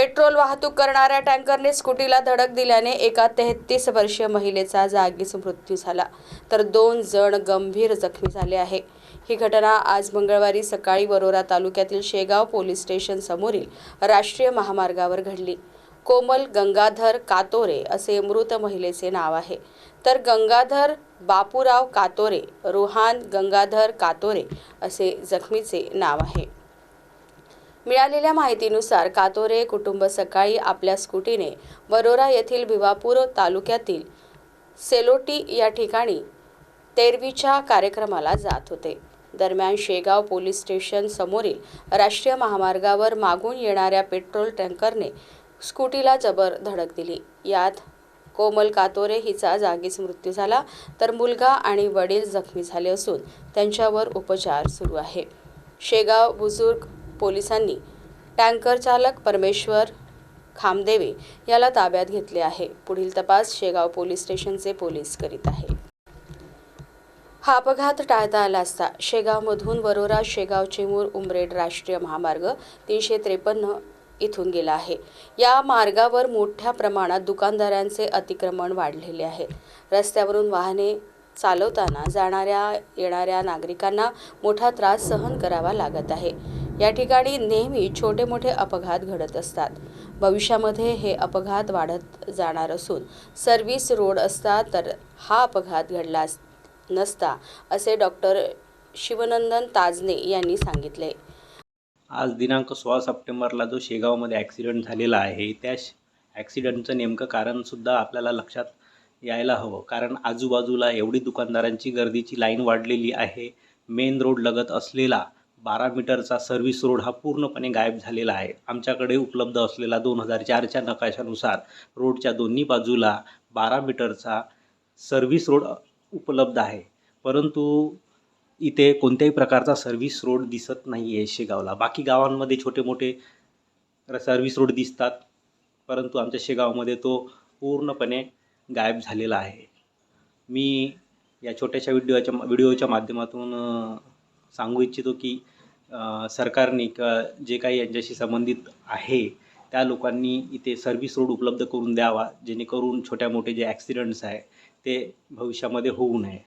Petrol वाहतूक करणाऱ्या टँकरने स्कूटीला धडक दिल्याने एका तेहतीस वर्षीय महिलेचा जागीच मृत्यू झाला. तर दोन जण गंभीर जखमी झाले आहे. ही घटना आज मंगळवारी सकाळी वरोरा तालुक्यातील शेगाव पोलीस स्टेशन समोरील राष्ट्रीय महामार्गावर घडली. कोमल गंगाधर कातोरे असे मृत महिलेचे नाव आहे. तर गंगाधर बापूराव कातोरे रुहान गंगाधर कातोरे असे जखमीचे नाव आहे. मिळालेल्या माहितीनुसार कातोरे कुटुंब सकाळी आपल्या स्कूटीने वरोरा येथील भिवापूर तालुक्यातील सेलोटी या ठिकाणी तेरवीच्या कार्यक्रमाला जात होते. दरम्यान शेगाव पोलीस स्टेशन समोरील राष्ट्रीय महामार्गावर मागून येणाऱ्या पेट्रोल टँकरने स्कूटीला जबर धडक दिली. यात कोमल कातोरे हिचा जागीच मृत्यू झाला तर मुलगा आणि वडील जखमी झाले असून त्यांच्यावर उपचार सुरू आहे. शेगाव बुजुर्ग पोलिसांनी टँकर चालक परमेश्वर खामदेवे याला ताब्यात घेतले आहे. पुढील तपास शेगाव पोलीस स्टेशनचे पोलीस करीत आहे. हा अपघात टाळता आला असता शेगावमधून वरोरा शेगाव चिमूर उमरेड राष्ट्रीय महामार्ग तीनशे त्रेपन्न इथून गेला आहे. या मार्गावर मोठ्या प्रमाणात दुकानदारांचे अतिक्रमण वाढलेले आहे. रस्त्यावरून वाहने चालवताना जाणाऱ्या येणाऱ्या नागरिकांना मोठा त्रास सहन करावा लागत आहे. या ठिकाणी नेहमी छोटे मोठे अपघात घडत असतात. भविष्यामध्ये हे अपघात वाढत जाणार असून सर्व्हिस रोड असता तर हा अपघात घडला अस- नसता असे डॉक्टर शिवनंदन ताजने यांनी सांगितले. आज दिनांक सोळा सप्टेंबरला जो शेगावमध्ये ॲक्सिडेंट झालेला आहे त्या ॲक्सिडंटचं नेमकं कारणसुद्धा आपल्याला लक्षात यायला हवं. कारण आजूबाजूला एवढी दुकानदारांची गर्दीची लाईन वाढलेली आहे मेन रोड लगत असलेला बारा मीटरचा सर्व्हिस रोड हा पूर्णपणे गायब झालेला आहे. आमच्याकडे उपलब्ध असलेला दोन हजार चारच्या नकाशानुसार रोडच्या दोन्ही बाजूला बारा मीटरचा सर्व्हिस रोड उपलब्ध आहे. परंतु इथे कोणत्याही प्रकारचा सर्व्हिस रोड दिसत नाही आहे शेगावला. बाकी गावांमध्ये छोटे मोठे सर्व्हिस रोड दिसतात परंतु आमच्या शेगावमध्ये तो पूर्णपणे गायब झालेला आहे. मी या छोट्याशा व्हिडिओच्या व्हिडिओच्या माध्यमातून सांगू इच्छितो की सरकारने किंवा जे काही यांच्याशी संबंधित आहे त्या लोकांनी इथे सर्व्हिस रोड उपलब्ध करून द्यावा जेणेकरून छोट्या मोठे जे ॲक्सिडंट्स आहे ते भविष्यामध्ये होऊ नये.